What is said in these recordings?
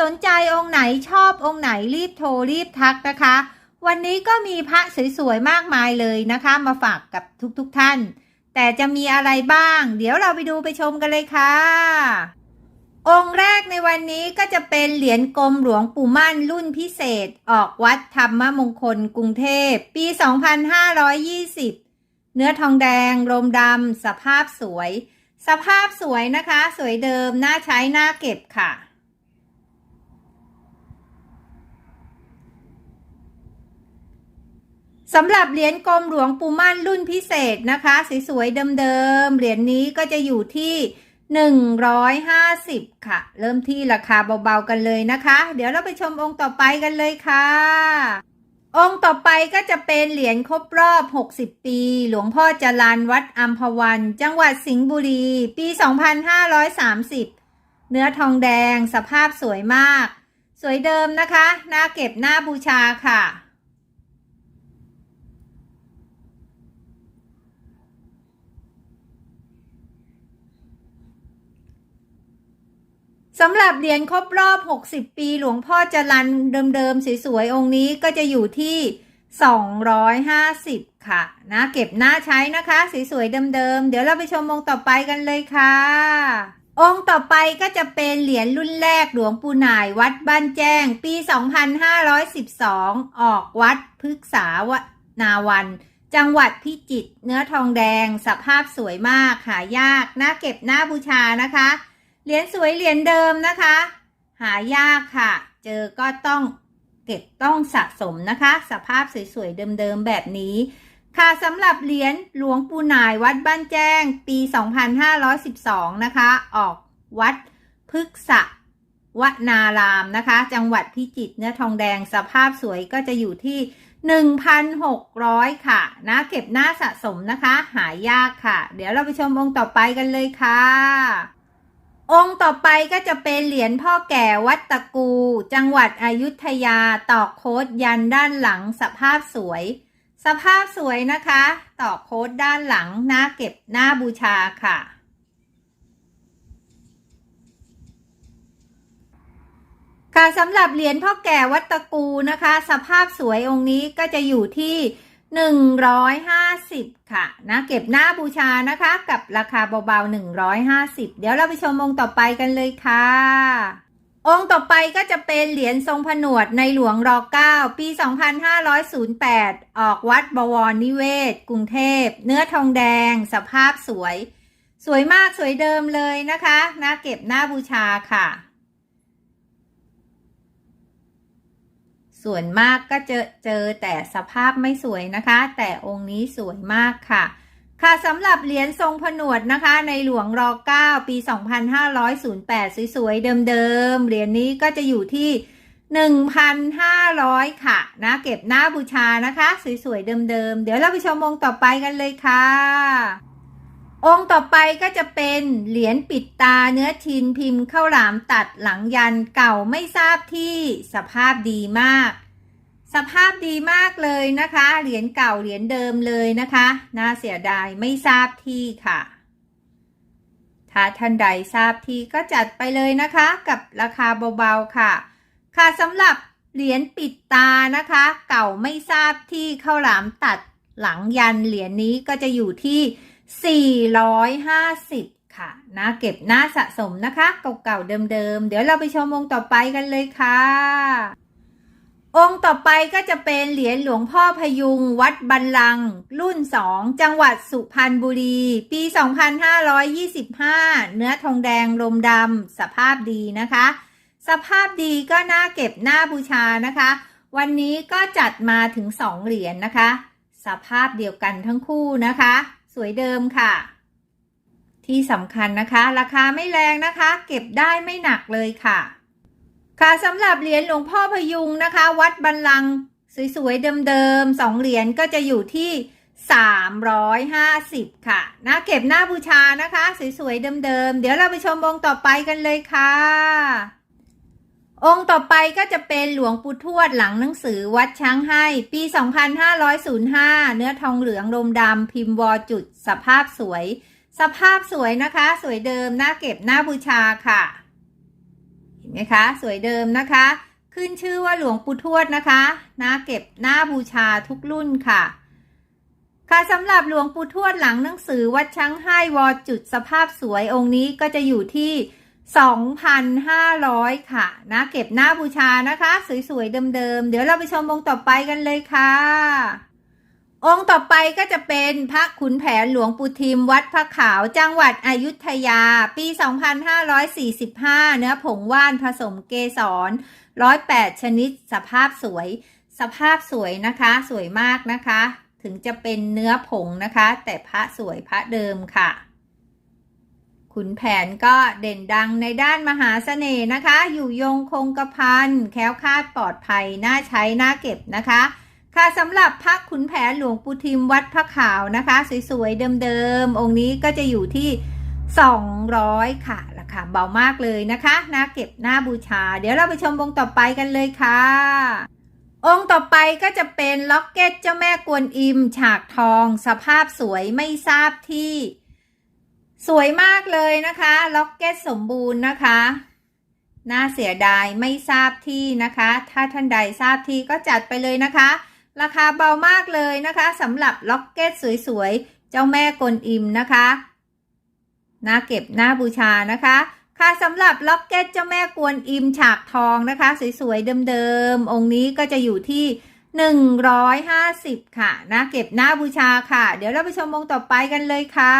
สนใจองค์ไหนชอบองค์ไหนรีบโทรรีบทักนะคะ วันนี้ก็มีพระสวยๆมากมายเลยนะคะ มาฝากกับทุกๆทท่าน แต่จะมีอะไรบ้าง เดี๋ยวเราไปดูไปชมกันเลยค่ะ องค์แรกในวันนี้ก็จะเป็นเหรียญกรมหลวงปู่มั่นรุ่นพิเศษ ออกวัดธรรมมงคลกรุงเทพ ปี 2520 เนื้อทองแดงรมดำสภาพสวย สภาพสวยนะคะ สวยเดิมน่าใช้น่าเก็บค่ะ สำหรับเหรียญกรมหลวงปู่มั่นรุ่นพิเศษนะคะ สวยๆเดิมๆเหรียญนี้ก็จะอยู่ที่ 150 ค่ะ เริ่มที่ราคาเบาๆกันเลยนะคะ เดี๋ยวเราไปชมองค์ต่อไปกันเลยค่ะ องค์ต่อไปก็จะเป็นเหรียญครบรอบ 60 ปี หลวงพ่อจรันวัดอัมพวัน จังหวัดสิงห์บุรี ปี 2530 เนื้อทองแดงสภาพสวยมาก สวยเดิมนะคะน่าเก็บหน้าบูชาค่ะ สำหรับเหรียญครบรอบ 60 ปีหลวงพ่อจรันเดิมๆ สวยๆ องค์นี้ก็จะอยู่ที่ 250 ค่ะ นะ เก็บหน้าใช้นะคะ สวยๆ เดิมๆ เดี๋ยวเราไปชมองค์ต่อไปกันเลยค่ะ องค์ต่อไปก็จะเป็นเหรียญรุ่นแรกหลวงปู่หน่ายวัดบ้านแจ้ง ปี 2512 ออกวัดพฤกษาวนาวันจังหวัดพิจิตรเนื้อทองแดง สภาพสวยมากหายากน่าเก็บหน้าบูชานะคะ เหรียญสวยเหรียญเดิมนะคะ หายากค่ะ เจอก็ต้องเก็บต้องสะสมนะคะ สภาพสวยๆเดิมๆแบบนี้ ค่ะสำหรับเหรียญหลวงปู่นายวัดบ้านแจ้ง ปี 2512 นะคะ ออกวัดพฤกษะวนารามนะคะ จังหวัดพิจิตรเนื้อทองแดงสภาพสวยก็จะอยู่ที่ 1,600 ค่ะ นะเก็บหน้าสะสมนะคะ หายากค่ะ เดี๋ยวเราไปชมองค์ต่อไปกันเลยค่ะ องค์ต่อไปก็จะเป็นเหรียญพ่อแก่วัดตะกู จังหวัดอยุธยาต่อโค้ดยันด้านหลังสภาพสวย สภาพสวยนะคะ ต่อโค้ดด้านหลังหน้าเก็บหน้าบูชาค่ะ ค่ะสำหรับเหรียญพ่อแก่วัดตะกูนะคะ สภาพสวยองค์นี้ก็จะอยู่ที่ 150 ค่ะนะเก็บหน้าบูชานะคะ กับราคาเบาๆ 150 เดี๋ยวเราไปชมองค์ต่อไปกันเลยค่ะ องค์ต่อไปก็จะเป็นเหรียญทรงผนวดในหลวงร9ปี 2508 ออกวัดบวรนิเวศ กรุงเทพ เนื้อทองแดง สภาพสวย สวยมากสวยเดิมเลยนะคะน่าเก็บหน้าบูชาค่ะ ส่วนมากก็เจอเจอแต่สภาพไม่สวยนะคะ แต่องค์นี้สวยมากค่ะ ค่ะสำหรับเหรียญทรงผนวดนะคะ ในหลวงร9ปี 2508 สวยๆ เดิมๆ เหรียญนี้ก็จะอยู่ที่ 1,500 ค่ะนะ เก็บหน้าบูชานะคะ สวยๆ เดิมๆ เดี๋ยวเราไปชมองค์ต่อไปกันเลยค่ะ องค์ต่อไปก็จะเป็นเหรียญปิดตาเนื้อทินพิมพ์ข้าวหลามตัดหลังยันเก่าไม่ทราบที่สภาพดีมาก สภาพดีมากเลยนะคะ เหรียญเก่าเหรียญเดิมเลยนะคะ น่าเสียดายไม่ทราบที่ค่ะ ถ้าท่านใดทราบที่ก็จัดไปเลยนะคะ กับราคาเบาๆค่ะ ค่ะสำหรับเหรียญปิดตานะคะ เก่าไม่ทราบที่เข้าหลามตัดหลังยันเหรียญนี้ก็จะอยู่ที่ 450 ค่ะนะเก็บหน้าสะสมนะคะ เก่าๆเดิมๆ เดี๋ยวเราไปชมองต่อไปกันเลยค่ะ องค์ต่อไปก็จะเป็นเหรียญหลวงพ่อพยุง วัดบันลัง รุ่น 2 จังหวัดสุพรรณบุรี ปี 2525 เนื้อทองแดงลมดำสภาพดีนะคะ สภาพดีก็น่าเก็บหน้าบูชานะคะ วันนี้ก็จัดมาถึง 2 เหรียญนะคะ สภาพเดียวกันทั้งคู่นะคะ สวยเดิมค่ะ ที่สำคัญนะคะ ราคาไม่แรงนะคะ เก็บได้ไม่หนักเลยค่ะ ค่ะสำหรับเหรียญหลวงพ่อพยุงนะคะ วัดบันลังสวยๆเดิมๆสองเหรียญก็จะอยู่ที่ 350 ค่ะนะเก็บหน้าบูชานะคะ สวยๆเดิมๆเดี๋ยวเราไปชมองค์ต่อไปกันเลยค่ะ องค์ต่อไปก็จะเป็นหลวงปู่ทวดหลังหนังสือวัดช้างให้ ปี 2505 เนื้อทองเหลืองลมดำพิมพ์วอจุด สภาพสวย สภาพสวยนะคะ สวยเดิมหน้าเก็บหน้าบูชาค่ะ นไหมคะ สวยเดิมนะคะ ขึ้นชื่อว่าหลวงปู่ทวดนะคะน้าเก็บหน้าบูชาทุกรุ่นค่ะ ค่ะสำหรับหลวงปู่ทวดหลังหนังสือวัดช้างให้วอจุดสภาพสวยองค์นี้ก็จะอยู่ที่ 2,500 ค่ะนะเก็บหน้าบูชานะคะ สวยๆเดิมๆเดี๋ยวเราไปชมองค์ต่อไปกันเลยค่ะ องค์ต่อไปก็จะเป็นพระขุนแผนหลวงปู่ทิมวัดพระขาวจังหวัดอยุธยา ปี 2545 เนื้อผงว่านผสมเกสร 108 ชนิดสภาพสวย สภาพสวยนะคะ สวยมากนะคะ ถึงจะเป็นเนื้อผงนะคะ แต่พระสวยพระเดิมค่ะ ขุนแผนก็เด่นดังในด้านมหาเสน่ห์นะคะ อยู่ยงคงกระพันแค้วคาดปลอดภัยน่าใช้น่าเก็บนะคะ ค่ะสำหรับพระขุนแผนหลวงปู่ทิมวัดพระขาวนะคะ สวยๆเดิมๆองค์นี้ก็จะอยู่ที่ 200 ค่ะราคาเบามากเลยนะคะน่าเก็บน่าบูชา เดี๋ยวเราไปชมองค์ต่อไปกันเลยค่ะ องค์ต่อไปก็จะเป็นล็อกเก็ตเจ้าแม่กวนอิม ฉากทอง สภาพสวยไม่ทราบที่ สวยมากเลยนะคะล็อกเก็ตสมบูรณ์นะคะน่าเสียดายไม่ทราบที่นะคะ ถ้าท่านใดทราบที่ก็จัดไปเลยนะคะ ราคาเบามากเลยนะคะสำหรับล็อกเก็ตสวยๆ เจ้าแม่กวนอิมนะคะน่าเก็บน่าบูชานะคะ ค่ะสำหรับล็อกเก็ตเจ้าแม่กวนอิมฉากทองนะคะ สวยๆเดิมๆองค์นี้ก็จะอยู่ที่ 150 ค่ะนะเก็บหน้าบูชาค่ะ เดี๋ยวเราไปชมองค์ต่อไปกันเลยค่ะ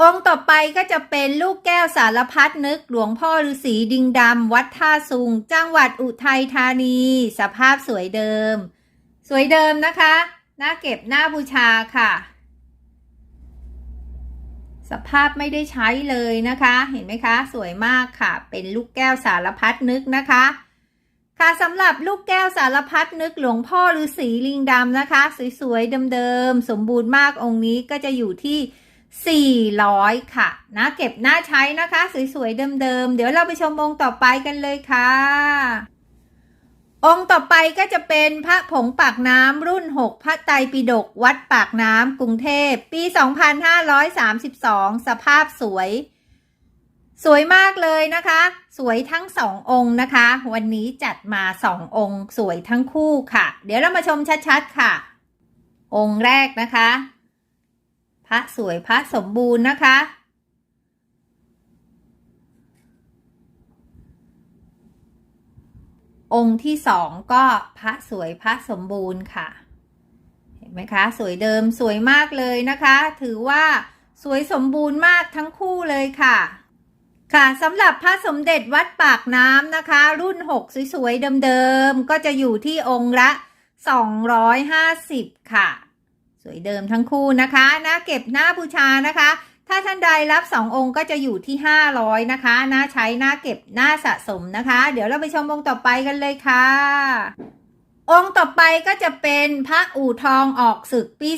องค์ต่อไปก็จะเป็นลูกแก้วสารพัดนึกหลวงพ่อฤาษีดิงดำวัดท่าซุง จังหวัดอุทัยธานี สภาพสวยเดิม สวยเดิมนะคะน่าเก็บหน้าบูชาค่ะ สภาพไม่ได้ใช้เลยนะคะ เห็นไหมคะ สวยมากค่ะ เป็นลูกแก้วสารพัดนึกนะคะ ค่ะสำหรับลูกแก้วสารพัดนึกหลวงพ่อฤาษีลิงดำนะคะ สวยๆเดิมๆสมบูรณ์มากองค์นี้ก็จะอยู่ที่400 ค่ะนะเก็บหน้าใช้นะคะ สวยๆเดิมๆเดี๋ยวเราไปชมองค์ต่อไปกันเลยค่ะ องค์ต่อไปก็จะเป็นพระผงปากน้ำรุ่น 6 พระไตรปิฎกวัดปากน้ำกรุงเทพ ปี 2532 สภาพสวย สวยมากเลยนะคะ สวยทั้งสององค์นะคะ วันนี้จัดมาสององค์ สวยทั้งคู่ค่ะ เดี๋ยวเรามาชมชัดๆค่ะ องค์แรกนะคะ พระสวยพระสมบูรณ์นะคะ องค์ที่สองก็พระสวยพระสมบูรณ์ค่ะ เห็นไหมคะ สวยเดิมสวยมากเลยนะคะ ถือว่าสวยสมบูรณ์มากทั้งคู่เลยค่ะ ค่ะสำหรับพระสมเด็จวัดปากน้ำนะคะ รุ่น 6 สวยๆเดิมๆก็จะอยู่ที่องค์ละ 250 ค่ะ สวยเดิมทั้งคู่นะคะนะเก็บหน้าบูชานะคะ ถ้าท่านใดรับ2องค์ก็จะอยู่ที่500นะคะน่าใช้น่าเก็บน่าสะสมนะคะ เดี๋ยวเราไปชมองค์ต่อไปกันเลยค่ะ องค์ต่อไปก็จะเป็นพระอู่ทองออกศึกปี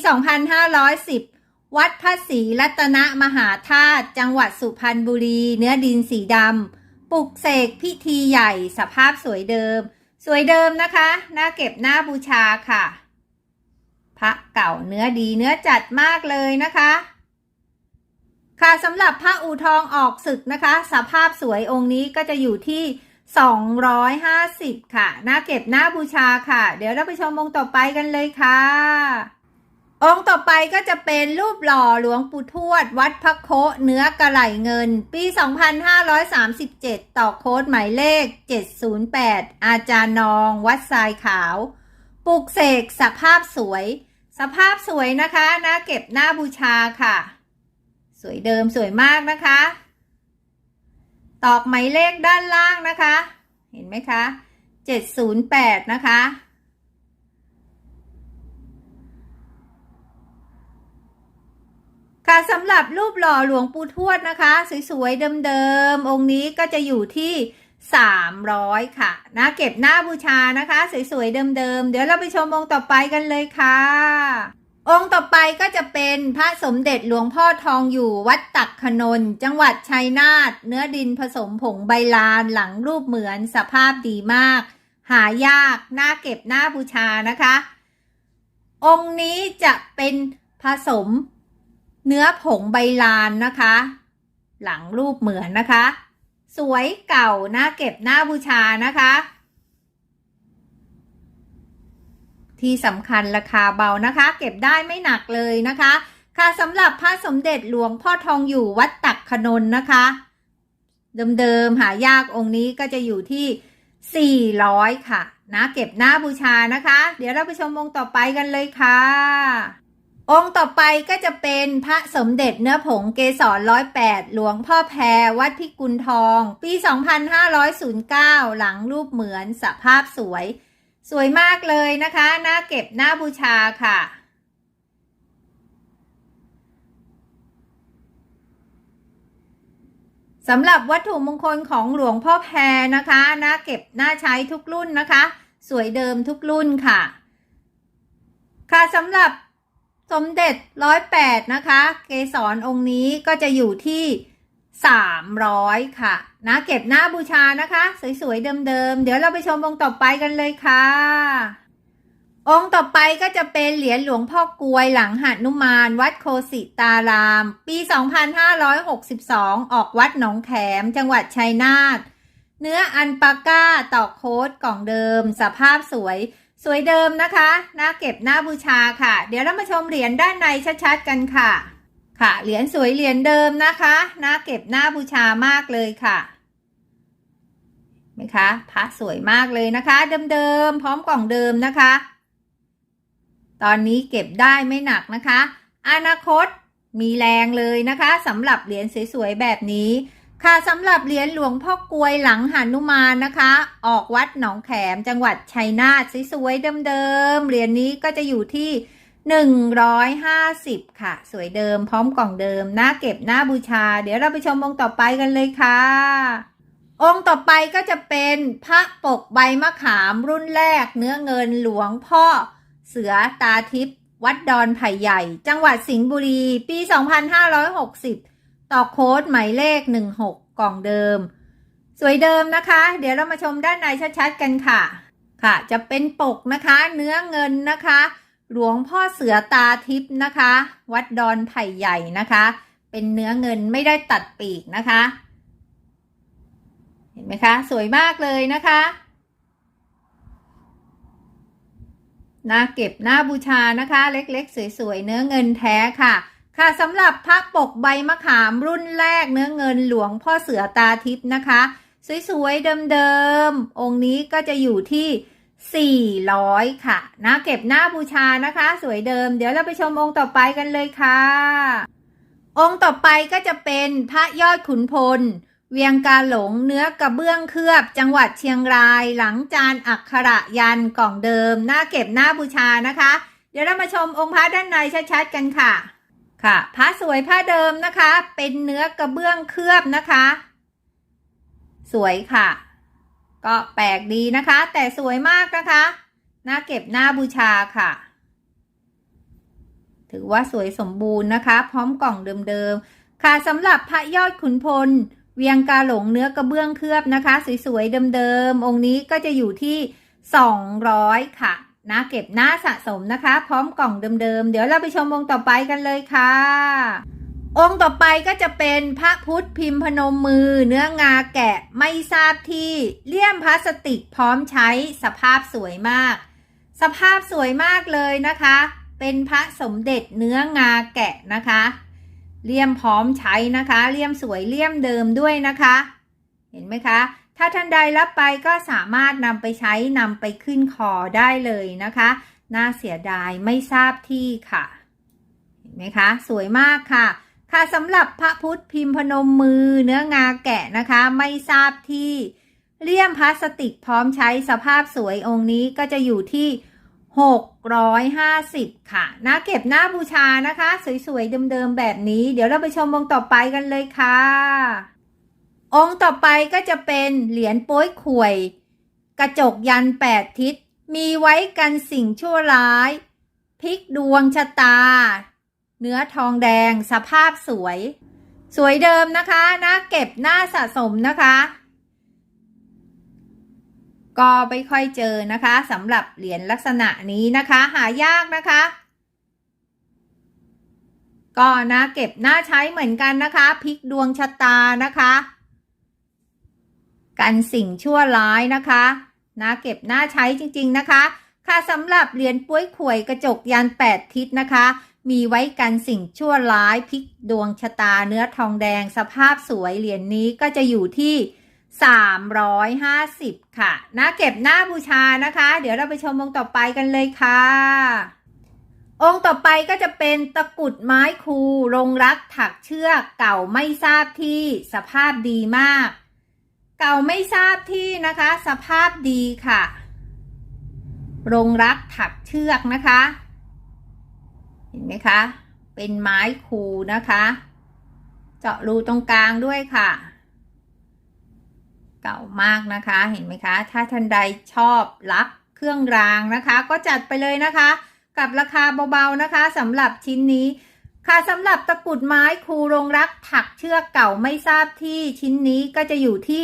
2510วัดพระศรีรัตนมหาธาตุจังหวัดสุพรรณบุรี เนื้อดินสีดำปลุกเสกพิธีใหญ่สภาพสวยเดิม สวยเดิมนะคะน่าเก็บหน้าบูชาค่ะ พระเก่าเนื้อดีเนื้อจัดมากเลยนะคะ ค่ะสำหรับพระอูทองออกศึกนะคะ สภาพสวยองค์นี้ก็จะอยู่ที่ 250 ค่ะน่าเก็บหน้าบูชาค่ะ เดี๋ยวเราไปชมองค์ต่อไปกันเลยค่ะ องค์ต่อไปก็จะเป็นรูปหล่อหลวงปู่ทวด วัดพระโคเนื้อกระไหลเงิน ปี 2537 ต่อโค้ดหมายเลข 708 อาจารย์นอง วัดทรายขาวปลูกเสกสภาพสวย สภาพสวยนะคะน่าเก็บหน้าบูชาค่ะ วยเดิมสวยมากนะคะ ตอกหมายเลขด้านล่างนะคะ เห็นไหมคะ708นะคะค่ะสำหรับรูปหล่อหลวงปู่ทวดนะคะ สวยๆเดิมๆองค์นี้ก็จะอยู่ที่ 300 ค่ะนะเก็บหน้าบูชานะคะ สวยๆเดิมๆเดี๋ยวเราไปชมองค์ต่อไปกันเลยค่ะ องค์ต่อไปก็จะเป็นพระสมเด็จหลวงพ่อทองอยู่วัดตักขนน จังหวัดชัยนาทเนื้อดินผสมผงใบลานหลังรูปเหมือนสภาพดีมาก หายากน่าเก็บหน้าบูชานะคะ องค์นี้จะเป็นผสมเนื้อผงใบลานนะคะ หลังรูปเหมือนนะคะ สวยเก่าน่าเก็บหน้าบูชานะคะ ที่สำคัญราคาเบานะคะ เก็บได้ไม่หนักเลยนะคะ ค่ะสำหรับพระสมเด็จหลวงพ่อทองอยู่วัดตักขนนนะคะ เดิมๆหายากองค์นี้ก็จะอยู่ที่ 400 ค่ะ นะ เก็บหน้าบูชานะคะ เดี๋ยวเราไปชมองค์ต่อไปกันเลยค่ะ องค์ต่อไปก็จะเป็นพระสมเด็จเนื้อผงเกสรร้อยแปดหลวงพ่อแพรวัดพิกุลทอง ปี 2509 หลังรูปเหมือนสภาพสวย สวยมากเลยนะคะน่าเก็บหน้าบูชาค่ะ สำหรับวัตถุมงคลของหลวงพ่อแพรนะคะน่าเก็บน่าใช้ทุกรุ่นนะคะ สวยเดิมทุกรุ่นค่ะ ค่ะสำหรับสมเด็จร้อยแปดนะคะ เกสรองค์นี้ก็จะอยู่ที่ สามร้อยค่ะ นะเก็บหน้าบูชานะคะ สวยๆเดิมๆ เดี๋ยวเราไปชมองค์ต่อไปกันเลยค่ะ องค์ต่อไปก็จะเป็นเหรียญหลวงพ่อกลวยหลังหนุมาน วัดโคสิตาราม ปี 2562 ออกวัดหนองแขม จังหวัดชัยนาทเนื้ออันปาก้าตอกโค้ดกล่องเดิม สภาพสวย สวยเดิมนะคะหน่าเก็บหน้าบูชาค่ะ เดี๋ยวเรามาชมเหรียญด้านในชัดๆกันค่ะ ค่ะ เหรียญสวยเหรียญเดิมนะคะน่าเก็บหน้าบูชามากเลยค่ะไหมคะพระสวยมากเลยนะคะ เดิมๆพร้อมกล่องเดิมนะคะ ตอนนี้เก็บได้ไม่หนักนะคะ อนาคตมีแรงเลยนะคะสำหรับเหรียญสวยๆแบบนี้ ค่ะสำหรับเหรียญหลวงพ่อกลวยหลังหานุมานนะคะ ออกวัดหนองแขมจังหวัดชัยนาทสวยๆเดิมๆเหรียญนี้ก็จะอยู่ที่ 150 ค่ะ สวยเดิมพร้อมกล่องเดิมน่าเก็บหน้าบูชา เดี๋ยวเราไปชมองค์ต่อไปกันเลยค่ะ องค์ต่อไปก็จะเป็นพระปกใบมะขามรุ่นแรกเนื้อเงินหลวงพ่อเสือตาทิพย์วัดดอนไผ่ใหญ่ จังหวัดสิงห์บุรี ปี 2560 ต่อโค้ดหมายเลข 16 กล่องเดิม สวยเดิมนะคะ เดี๋ยวเรามาชมด้านในชัดๆกันค่ะ ค่ะ จะเป็นปกนะคะ เนื้อเงินนะคะ หลวงพ่อเสือตาทิพย์นะคะ วัดดอนไผ่ใหญ่นะคะ เป็นเนื้อเงินไม่ได้ตัดปีกนะคะ เห็นไหมคะ สวยมากเลยนะคะน่าเก็บหน้าบูชานะคะ เล็กๆ สวยๆ เนื้อเงินแท้ค่ะ ค่ะสำหรับพระปกใบมะขามรุ่นแรกเนื้อเงินหลวงพ่อเสือตาทิพย์นะคะ สวยๆ เดิมๆ องค์นี้ก็จะอยู่ที่ 400 ค่ะนะเก็บหน้าบูชานะคะ สวยเดิม เดี๋ยวเราไปชมองค์ต่อไปกันเลยค่ะ องค์ต่อไปก็จะเป็นพระยอดขุนพล เวียงกาหลงเนื้อกระเบื้องเคลือบ จังหวัดเชียงราย หลังจานอักขระยันกล่องเดิม หน้าเก็บหน้าบูชานะคะ เดี๋ยวเรามาชมองค์พระด้านในชัดๆกันค่ะ ค่ะพระสวยผ้าเดิมนะคะ เป็นเนื้อกระเบื้องเคลือบนะคะ สวยค่ะ ก็แปลกดีนะคะ แต่สวยมากนะคะน้าเก็บหน้าบูชาค่ะ ถือว่าสวยสมบูรณ์นะคะ พร้อมกล่องเดิมๆ ค่ะสำหรับพระยอดขุนพล เวียงกาหลงเนื้อกระเบื้องเคลือบนะคะ สวยๆเดิมๆ องค์นี้ก็จะอยู่ที่ 200 ค่ะนะเก็บหน้าสะสมนะคะ พร้อมกล่องเดิมๆ เดี๋ยวเราไปชมองค์ต่อไปกันเลยค่ะ องค์ต่อไปก็จะเป็นพระพุทธพิมพ์พนมมือ เนื้องาแกะไม่ทราบที่เลี่ยมพลาสติกพร้อมใช้สภาพสวยมาก สภาพสวยมากเลยนะคะ เป็นพระสมเด็จเนื้องาแกะนะคะ เลี่ยมพร้อมใช้นะคะ เลี่ยมสวยเลี่ยมเดิมด้วยนะคะ เห็นไหมคะ ถ้าท่านใดรับไปก็สามารถนำไปใช้นำไปขึ้นคอได้เลยนะคะ น่าเสียดายไม่ทราบที่ค่ะ เห็นไหมคะ สวยมากค่ะ ค่ะสำหรับพระพุทธพิมพ์พนมมือเนื้องาแกะนะคะ ไม่ทราบที่เลี่ยมพลาสติกพร้อมใช้สภาพสวยองค์นี้ก็จะอยู่ที่ 650 ค่ะนะเก็บหน้าบูชานะคะ สวยๆเดิมๆแบบนี้ เดี๋ยวเราไปชมวงต่อไปกันเลยค่ะ องค์ต่อไปก็จะเป็นเหรียญโป้ยข่วย กระจกยันแปดทิศ มีไว้กันสิ่งชั่วร้ายพลิกดวงชะตา เนื้อทองแดงสภาพสวย สวยเดิมนะคะน่าเก็บน่าสะสมนะคะ ก็ไม่ค่อยเจอนะคะสำหรับเหรียญลักษณะนี้นะคะ หายากนะคะก็นะเก็บน่าใช้เหมือนกันนะคะพลิกดวงชะตานะคะ กันสิ่งชั่วร้ายนะคะนะเก็บน่าใช้จริง ๆนะคะ ค่ะสำหรับเหรียญป้วยข่วยกระจกยันแปดทิศนะคะ มีไว้กันสิ่งชั่วร้ายพลิกดวงชะตาเนื้อทองแดงสภาพสวยเหรียญนนี้ก็จะอยู่ที่ 350 ค่ะนะเก็บหน้าบูชานะคะ เดี๋ยวเราไปชมองค์ต่อไปกันเลยค่ะ องค์ต่อไปก็จะเป็นตะกุดไม้คูรงรักถักเชือกเก่าไม่ทราบที่สภาพดีมาก เก่าไม่ทราบที่นะคะ สภาพดีค่ะ รงรักถักเชือกนะคะ เห็นไหมคะ เป็นไม้คูนะคะ เจาะรูตรงกลางด้วยค่ะ เก่ามากนะคะ เห็นไหมคะ ถ้าท่านใดชอบรักเครื่องรางนะคะ ก็จัดไปเลยนะคะ กับราคาเบาๆนะคะสำหรับชิ้นนี้ค่ะสำหรับตะกรุดไม้คูรงรักถักเชือกเก่าไม่ทราบที่ชิ้นนี้ก็จะอยู่ที่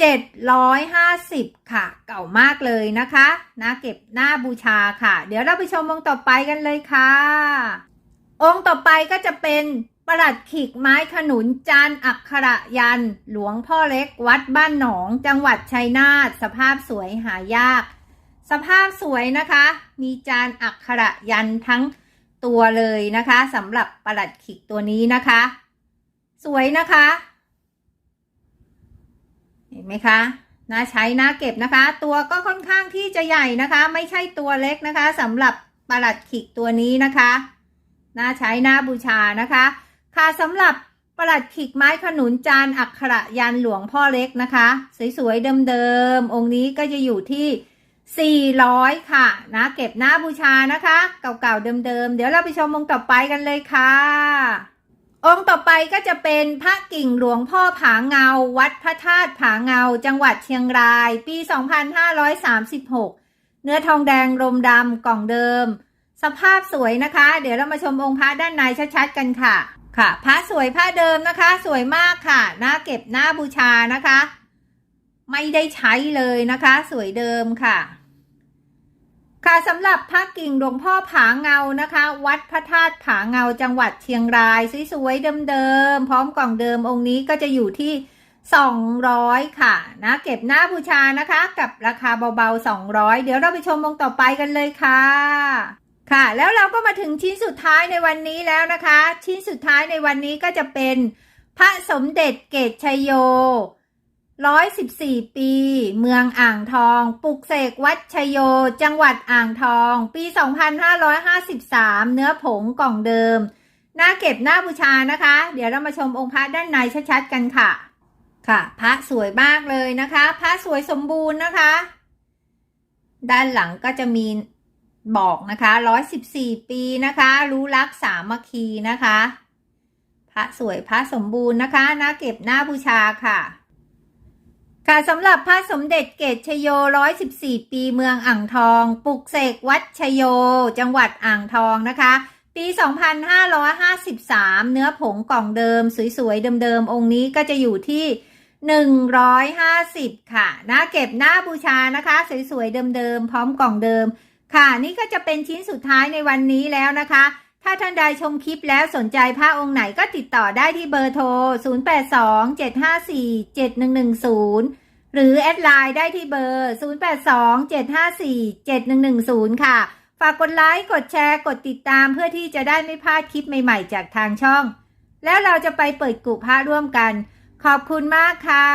750 ค่ะ เก่ามากเลยนะคะนะเก็บหน้าบูชาค่ะ เดี๋ยวเราไปชมองค์ต่อไปกันเลยค่ะ องค์ต่อไปก็จะเป็นประหลัดขิกไม้ขนุนจานอักขระยัน หลวงพ่อเล็กวัดบ้านหนอง จังหวัดชัยนาทสภาพสวยหายาก สภาพสวยนะคะ มีจานอักขระยันทั้งตัวเลยนะคะสำหรับประหลัดขิกตัวนี้นะคะ สวยนะคะ นไหมคะน่าใช้น่าเก็บนะคะ ตัวก็ค่อนข้างที่จะใหญ่นะคะ ไม่ใช่ตัวเล็กนะคะสำหรับประหลัดขิกตัวนี้นะคะน่าใช้น่าบูชานะคะ ค่ะสำหรับประหลัดขิกไม้ขนุนจานอักขระยันหลวงพ่อเล็กนะคะ สวยๆเดิมๆองค์นี้ก็จะอยู่ที่ 400 ค่ะนะเก็บหน้าบูชานะคะ เก่าๆเดิมๆเดี๋ยวเราไปชมองค์ต่อไปกันเลยค่ะ องค์ต่อไปก็จะเป็นพระกิ่งหลวงพ่อผาเงา วัดพระธาตุผาเงา จังหวัดเชียงราย ปี 2536 เนื้อทองแดงรมดำกล่องเดิม สภาพสวยนะคะ เดี๋ยวเรามาชมองค์พระด้านในชัดๆกันค่ะ ค่ะ พระสวยพระเดิมนะคะ สวยมากค่ะหน้าเก็บหน้าบูชานะคะ ไม่ได้ใช้เลยนะคะ สวยเดิมค่ะ ค่ะสำหรับพระกิ่งหลวงพ่อผาเงานะคะ วัดพระธาตุผาเงาจังหวัดเชียงรายสวยๆเดิมๆพร้อมกล่องเดิมองค์นี้ก็จะอยู่ที่ 200 ค่ะนะเก็บหน้าบูชานะคะ กับราคาเบาๆ 200 เดี๋ยวเราไปชมองค์ต่อไปกันเลยค่ะ ค่ะแล้วเราก็มาถึงชิ้นสุดท้ายในวันนี้แล้วนะคะ ชิ้นสุดท้ายในวันนี้ก็จะเป็นพระสมเด็จเกตชัยโย ร้อยสิบสี่ปี เมืองอ่างทอง ปุกเสกวัดชโย จังหวัดอ่างทอง ปี 2553 เนื้อผงกล่องเดิม หน้าเก็บหน้าบูชานะคะ เดี๋ยวเรามาชมองค์พระด้านในชัดๆ กันค่ะ ค่ะ พระสวยมากเลยนะคะ พระสวยสมบูรณ์นะคะ ด้านหลังก็จะมีบอกนะคะ 114 ปีนะคะ รู้รักสามัคคีนะคะ พระสวยพระสมบูรณ์นะคะหน้าเก็บหน้าบูชาค่ะ ค่ะสำหรับพระสมเด็จเกตชโย114ปีเมืองอ่างทอง ปลุกเสกวัดชโย จังหวัดอ่างทองนะคะ ปี 2553 เนื้อผงกล่องเดิม สวยๆ เดิมๆ องค์นี้ก็จะอยู่ที่ 150 ค่ะหน้าเก็บหน้าบูชานะคะ สวยๆ เดิมๆ พร้อมกล่องเดิม ค่ะ นี่ก็จะเป็นชิ้นสุดท้ายในวันนี้แล้วนะคะ ถ้าท่านใดชมคลิปแล้วสนใจพระองค์ไหนก็ติดต่อได้ที่เบอร์โทร 0827547110 หรือแอดไลน์ได้ที่เบอร์ 0827547110 ค่ะ ฝากกดไลค์กดแชร์กดติดตามเพื่อที่จะได้ไม่พลาดคลิปใหม่ๆ จากทางช่อง แล้วเราจะไปเปิดกุพระร่วมกัน ขอบคุณมากค่ะ